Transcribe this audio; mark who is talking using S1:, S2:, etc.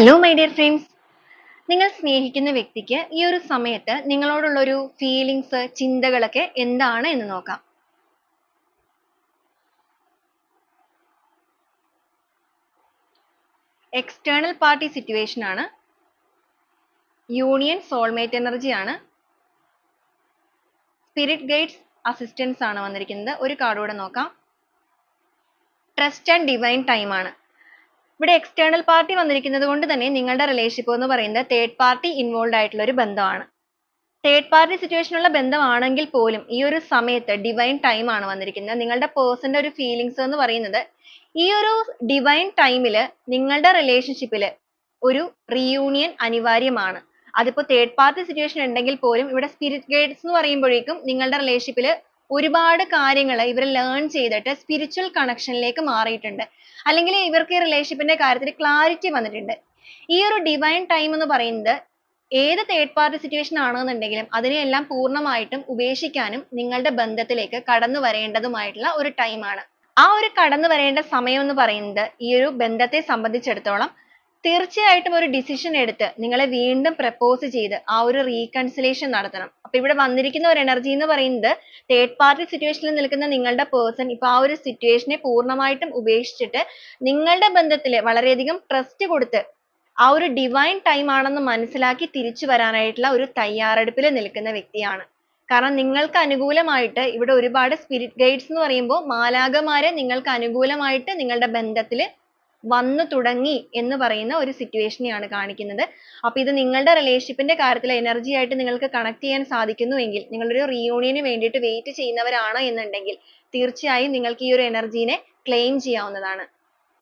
S1: Hello my dear friends നിങ്ങൾ സ്നേഹിക്കുന്ന വ്യക്തിക്ക് ഈ ഒരു സമയത്ത് നിങ്ങളോടുള്ള ഒരു ഫീലിങ്സ് ചിന്തകളൊക്കെ എന്താണ് എന്ന് നോക്കാം. എക്സ്റ്റേണൽ പാർട്ടി സിറ്റുവേഷൻ ആണ്. യൂണിയൻ സോൾമേറ്റ് എനർജി ആണ്. സ്പിരിറ്റ് ഗൈഡ്സ് അസിസ്റ്റൻസ് ആണ് വന്നിരിക്കുന്നത്. ഒരു കാർഡ് കൂടെ നോക്കാം. ട്രസ്റ്റ് ആൻഡ് ഡിവൈൻ ടൈം ആണ്. ഇവിടെ എക്സ്റ്റേണൽ പാർട്ടി വന്നിരിക്കുന്നത് കൊണ്ട് തന്നെ നിങ്ങളുടെ റിലേഷൻഷിപ്പ് എന്ന് പറയുന്നത് തേർഡ് പാർട്ടി ഇൻവോൾവ് ആയിട്ടുള്ള ഒരു ബന്ധമാണ് തേർഡ് പാർട്ടി സിറ്റുവേഷനുള്ള ബന്ധമാണെങ്കിൽ പോലും ഈ ഒരു സമയത്ത് ഡിവൈൻ ടൈം ആണ് വന്നിരിക്കുന്നത്. നിങ്ങളുടെ പേഴ്സന്റെ ഒരു ഫീലിങ്സ് എന്ന് പറയുന്നത് ഈ ഒരു ഡിവൈൻ ടൈമിൽ നിങ്ങളുടെ റിലേഷൻഷിപ്പിൽ ഒരു റീയൂണിയൻ അനിവാര്യമാണ്. അതിപ്പോ തേർഡ് പാർട്ടി സിറ്റുവേഷൻ ഉണ്ടെങ്കിൽ പോലും ഇവിടെ സ്പിരിറ്റ് ഗൈഡ്സ് എന്ന് പറയുമ്പോഴേക്കും നിങ്ങളുടെ റിലേഷൻഷിപ്പിൽ ഒരുപാട് കാര്യങ്ങൾ ഇവർ ലേൺ ചെയ്തിട്ട് സ്പിരിച്വൽ കണക്ഷനിലേക്ക് മാറിയിട്ടുണ്ട്. അല്ലെങ്കിൽ ഇവർക്ക് ഈ റിലേഷൻഷിപ്പിന്റെ കാര്യത്തിൽ ക്ലാരിറ്റി വന്നിട്ടുണ്ട്. ഈ ഒരു ഡിവൈൻ ടൈം എന്ന് പറയുന്നത് ഏത് തേർഡ് പാർട്ടി സിറ്റുവേഷൻ ആണെന്നുണ്ടെങ്കിലും അതിനെയെല്ലാം പൂർണമായിട്ടും ഉപേക്ഷിക്കാനും നിങ്ങളുടെ ബന്ധത്തിലേക്ക് കടന്നു വരേണ്ടതുമായിട്ടുള്ള ഒരു ടൈമാണ് ആ ഒരു കടന്നു വരേണ്ട സമയം എന്ന് പറയുന്നത് ഈ ഒരു ബന്ധത്തെ സംബന്ധിച്ചിടത്തോളം തീർച്ചയായിട്ടും ഒരു ഡിസിഷൻ എടുത്ത് നിങ്ങളെ വീണ്ടും പ്രപ്പോസ് ചെയ്ത് ആ ഒരു റീകൺസിലേഷൻ നടത്തണം. അപ്പൊ ഇവിടെ വന്നിരിക്കുന്ന ഒരു എനർജി എന്ന് പറയുന്നത് തേർഡ് പാർട്ടി സിറ്റുവേഷനിൽ നിൽക്കുന്ന നിങ്ങളുടെ പേഴ്സൺ ഇപ്പൊ ആ ഒരു സിറ്റുവേഷനെ പൂർണമായിട്ടും ഉപേക്ഷിച്ചിട്ട് നിങ്ങളുടെ ബന്ധത്തിൽ വളരെയധികം ട്രസ്റ്റ് കൊടുത്ത് ആ ഒരു ഡിവൈൻ ടൈം ആണെന്ന് മനസ്സിലാക്കി തിരിച്ചു വരാനായിട്ടുള്ള ഒരു തയ്യാറെടുപ്പിൽ നിൽക്കുന്ന വ്യക്തിയാണ്. കാരണം നിങ്ങൾക്ക് അനുകൂലമായിട്ട് ഇവിടെ ഒരുപാട് സ്പിരിറ്റ് ഗൈഡ്സ് എന്ന് പറയുമ്പോൾ മാലാഖമാരെ നിങ്ങൾക്ക് അനുകൂലമായിട്ട് നിങ്ങളുടെ ബന്ധത്തിൽ വന്നു തുടങ്ങി എന്ന് പറയുന്ന ഒരു സിറ്റുവേഷനെയാണ് കാണിക്കുന്നത്. അപ്പോൾ ഇത് നിങ്ങളുടെ റിലേഷൻഷിപ്പിന്റെ കാര്യത്തിൽ എനർജി ആയിട്ട് നിങ്ങൾക്ക് കണക്ട് ചെയ്യാൻ സാധിക്കുന്നുവെങ്കിൽ നിങ്ങളൊരു റീയൂണിയന് വേണ്ടിയിട്ട് വെയിറ്റ് ചെയ്യുന്നവരാണ് എന്നുണ്ടെങ്കിൽ തീർച്ചയായും നിങ്ങൾക്ക് ഈ ഒരു എനർജീനെ ക്ലെയിം ചെയ്യാവുന്നതാണ്.